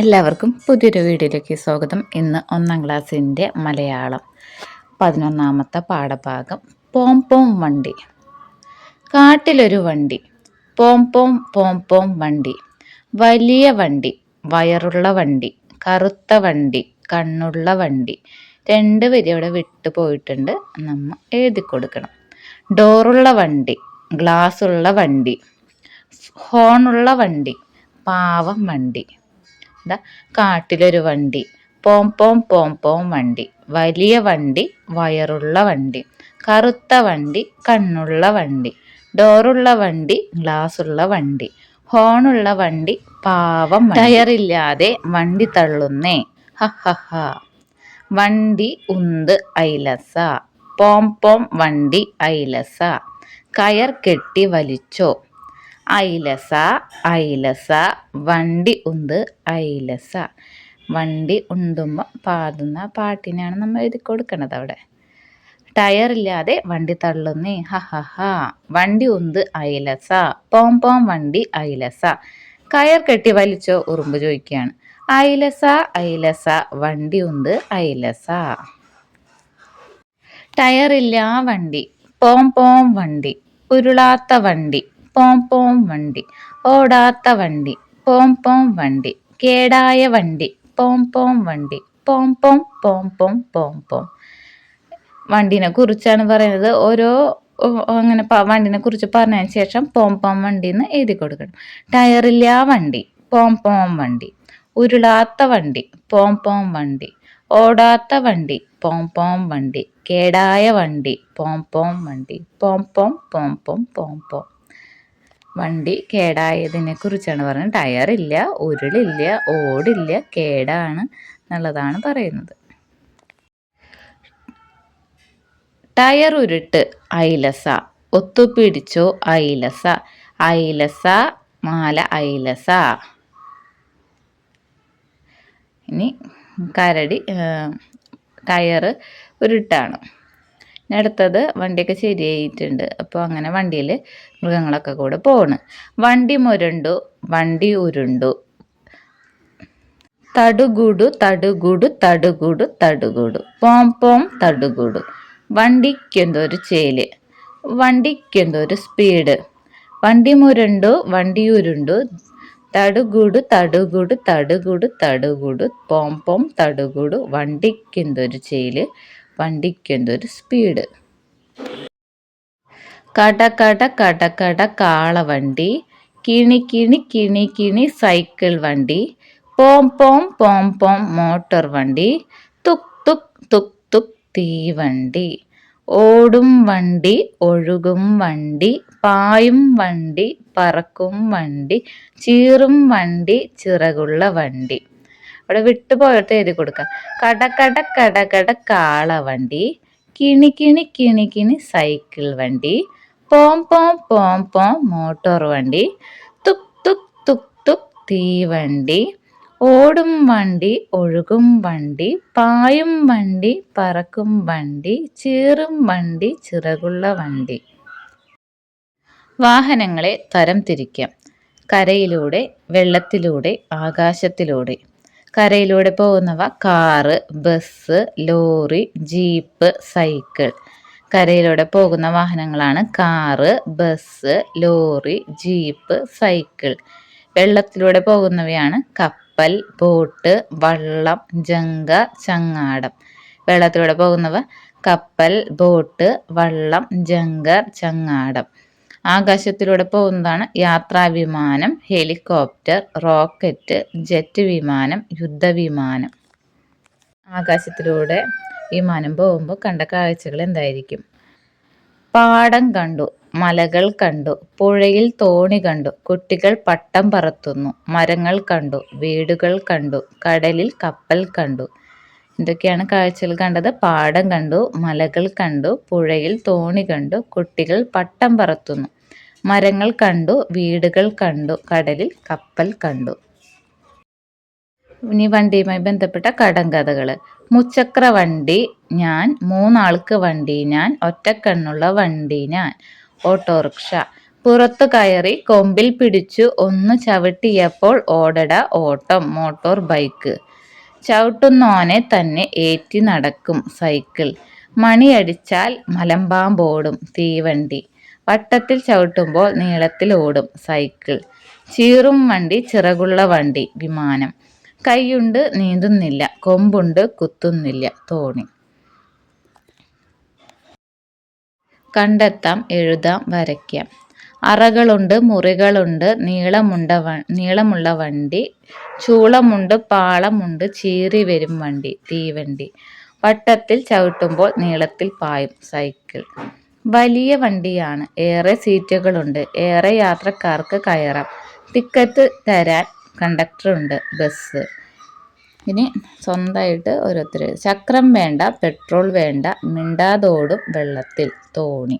എല്ലാവർക്കും പുതിയൊരു വീഡിയോയിലേക്ക് സ്വാഗതം. ഇന്ന് ഒന്നാം ക്ലാസ്സിന്റെ മലയാളം പതിനൊന്നാമത്തെ പാഠഭാഗം പോം പോം വണ്ടി. കാട്ടിലൊരു വണ്ടി പോം പോം പോം പോം വണ്ടി വലിയ വണ്ടി വയറുള്ള വണ്ടി കറുത്ത വണ്ടി കണ്ണുള്ള വണ്ടി രണ്ട് വരി അവിടെ വിട്ടു പോയിട്ടുണ്ട്. നമ്മൾ എഴുതി കൊടുക്കണം. ഡോറുള്ള വണ്ടി ഗ്ലാസ് ഉള്ള വണ്ടി ഹോണുള്ള വണ്ടി പാവം വണ്ടി. എന്താ? കാട്ടിലൊരു വണ്ടി. പോം പോം പോം പോം വണ്ടി. വലിയ വണ്ടി വയറുള്ള വണ്ടി. കറുത്ത വണ്ടി കണ്ണുള്ള വണ്ടി. ഡോറുള്ള വണ്ടി ഗ്ലാസ് ഉള്ള വണ്ടി. ഹോണുള്ള വണ്ടി പാവം ടയറില്ലാതെ വണ്ടി തള്ളുന്നേ. ഹ. വണ്ടി ഉന്ത് ഐലസ. പോം പോം വണ്ടി ഐലസ. കയർ കെട്ടി വലിച്ചോ. ഐലസ ഐലസ വണ്ടി ഉണ്ട് ഐലസ വണ്ടി ഉണ്ടുമ്പോൾ പാടുന്ന പാട്ടിനാണ് നമ്മൾ എഴുതി കൊടുക്കണത് അവിടെ. ടയറില്ലാതെ വണ്ടി തള്ളുന്നേ. ഹ ഹ ഹ. വണ്ടി ഉന്ത് ഐലസ പോം പോം വണ്ടി ഐലസ കയർ കെട്ടി വലിച്ചോ ഉറുമ്പ് ചോദിക്കുകയാണ്. ഐലസ ഐലസ വണ്ടി ഉന്ത് ഐലസ ടയറില്ല വണ്ടി. പോം പോം വണ്ടി. ഉരുളാത്ത വണ്ടി. പോം പോം വണ്ടി. ഓടാത്ത വണ്ടി. പോം പോം വണ്ടി. കേടായ വണ്ടി. പോം പോം വണ്ടി. പോം പോം പോം പോം പോം പോം. വണ്ടിനെ കുറിച്ചാണ് പറയുന്നത്. ഓരോ അങ്ങനെ വണ്ടിനെ കുറിച്ച് പറഞ്ഞതിന് ശേഷം പോം പോം വണ്ടി എന്ന് എഴുതി കൊടുക്കണം. ടയറില്ല വണ്ടി. പോം പോം വണ്ടി. ഉരുളാത്ത വണ്ടി. പോം പോം വണ്ടി. ഓടാത്ത വണ്ടി. പോം പോം വണ്ടി. കേടായ വണ്ടി. പോം പോം വണ്ടി. പോം പോം പോം പോം പോം പോം. വണ്ടി കേടായതിനെ കുറിച്ചാണ് പറയുന്നത് ടയറില്ല ഉരുളില്ല ഓടില്ല കേടാണ് എന്നുള്ളതാണ് പറയുന്നത്. ടയർ ഉരുട്ട് ഐലസ ഒത്തുപിടിച്ചോ ഐലസ ഐലസ മാല ഐലസ ഇനി കരടി ടയർ ഉരുട്ടാണ്. അടുത്തത് വണ്ടിയൊക്കെ ശരിയായിട്ടുണ്ട്. അപ്പോൾ അങ്ങനെ വണ്ടിയിൽ മൃഗങ്ങളൊക്കെ കൂടെ പോണ്. വണ്ടി മുരണ്ടു വണ്ടി ഉരുണ്ടു. തടുകുടു തടുകുടു തടുകുടു തടുകുടു. പോം പോം തടുകുടു. വണ്ടിക്കെന്തൊരു ചേൽ. വണ്ടിക്കെന്തൊരു സ്പീഡ്. വണ്ടി മുരണ്ടു വണ്ടി ഉരുണ്ടു. തടുകൂടു തടുകൂടു തടുകൂടു തടുകൂടു. പോം പോം തടുകുടു. വണ്ടിക്കെന്തൊരു ചേൽ. വണ്ടിക്കെന്തൊരു സ്പീഡ്. കട കട കട കട കാളവണ്ടി കിണി കിണി കിണി കിണി സൈക്കിൾ വണ്ടി പോം പോം പോം പോം മോട്ടോർ വണ്ടി തുക് തുക് തുക് തുക് തീവണ്ടി ഓടും വണ്ടി ഒഴുകും വണ്ടി പായും വണ്ടി പറക്കും വണ്ടി ചീറും വണ്ടി ചിറകുള്ള വണ്ടി. അവിടെ വിട്ടുപോയിട്ട് എഴുതി കൊടുക്കാം. കടകട കടകട കട കട കാളവണ്ടി കിണി കിണി കിണി കിണി സൈക്കിൾ വണ്ടി. പോം പോം പോം പോം മോട്ടോർ വണ്ടി. തുക് തുക് തുക് തുക് തീവണ്ടി ഓടും വണ്ടി ഒഴുകും വണ്ടി. പായും വണ്ടി പറക്കും വണ്ടി. ചീറും വണ്ടി ചിറകുള്ള വണ്ടി. വാഹനങ്ങളെ തരം തിരിക്കാം. കരയിലൂടെ വെള്ളത്തിലൂടെ ആകാശത്തിലൂടെ. കരയിലൂടെ പോകുന്നവ car bus lorry jeep cycle. കരയിലൂടെ പോകുന്ന വാഹനങ്ങളാണ് car bus lorry jeep cycle. വെള്ളത്തിലൂടെ പോകുന്നവയാണ് കപ്പൽ ബോട്ട് വള്ളം ജങ്ക ചങ്ങാടം. വെള്ളത്തിലൂടെ പോകുന്നവ കപ്പൽ ബോട്ട് വള്ളം ജങ്കർ ചങ്ങാടം. ആകാശത്തിലൂടെ പോകുന്നതാണ് യാത്രാവിമാനം ഹെലികോപ്റ്റർ റോക്കറ്റ് ജെറ്റ് വിമാനം യുദ്ധവിമാനം. ആകാശത്തിലൂടെ വിമാനം പോകുമ്പോൾ കണ്ട കാഴ്ചകൾ എന്തായിരിക്കും? പാടം കണ്ടു മലകൾ കണ്ടു പുഴയിൽ തോണി കണ്ടു കുട്ടികൾ പട്ടം പറത്തുന്നു മരങ്ങൾ കണ്ടു വീടുകൾ കണ്ടു കടലിൽ കപ്പൽ കണ്ടു. എന്തൊക്കെയാണ് കാഴ്ചകൾ കണ്ടത്? പാടം കണ്ടു മലകൾ കണ്ടു പുഴയിൽ തോണി കണ്ടു കുട്ടികൾ പട്ടം പറത്തുന്നു. മരങ്ങൾ കണ്ടു വീടുകൾ കണ്ടു കടലിൽ കപ്പൽ കണ്ടു. ഇനി വണ്ടിയുമായി ബന്ധപ്പെട്ട കടങ്കഥകൾ മുച്ചക്ര വണ്ടി ഞാൻ മൂന്നാൾക്ക് വണ്ടി ഞാൻ ഒറ്റക്കണ്ണുള്ള വണ്ടി ഞാൻ. ഓട്ടോറിക്ഷ. പുറത്തു കയറി കൊമ്പിൽ പിടിച്ചു ഒന്ന് ചവിട്ടിയപ്പോൾ ഓടട ഓട്ടം മോട്ടോർ ബൈക്ക്. ചവിട്ടുന്നോനെ തന്നെ ഏറ്റി നടക്കും സൈക്കിൾ. മണിയടിച്ചാൽ മലമ്പാമ്പോടും തീവണ്ടി. വട്ടത്തിൽ ചവിട്ടുമ്പോൾ നീളത്തിൽ ഓടും സൈക്കിൾ. ചീറും വണ്ടി ചിറകുള്ള വണ്ടി വിമാനം. കൈയുണ്ട് നീന്തുന്നില്ല കൊമ്പുണ്ട് കുത്തുന്നില്ല തോണി. കണ്ടെത്താം എഴുതാം വരയ്ക്കാം. അറകളുണ്ട് മുറികളുണ്ട് നീളമുണ്ട നീളമുള്ള വണ്ടി. ചൂളമുണ്ട് പാളമുണ്ട് ചീറി വരും വണ്ടി തീവണ്ടി. വട്ടത്തിൽ ചവിട്ടുമ്പോൾ നീളത്തിൽ പായും സൈക്കിൾ. വലിയ വണ്ടിയാണ്. ഏറെ സീറ്റുകളുണ്ട്. ഏറെ യാത്രക്കാർക്ക് കയറാം. ടിക്കറ്റ് തരാൻ കണ്ടക്ടറുണ്ട് ബസ് ഇനി സ്വന്തമായിട്ട് ഓരോരുത്തർ ചക്രം വേണ്ട പെട്രോൾ വേണ്ട മിണ്ടാതോടും വെള്ളത്തിൽ തോണി.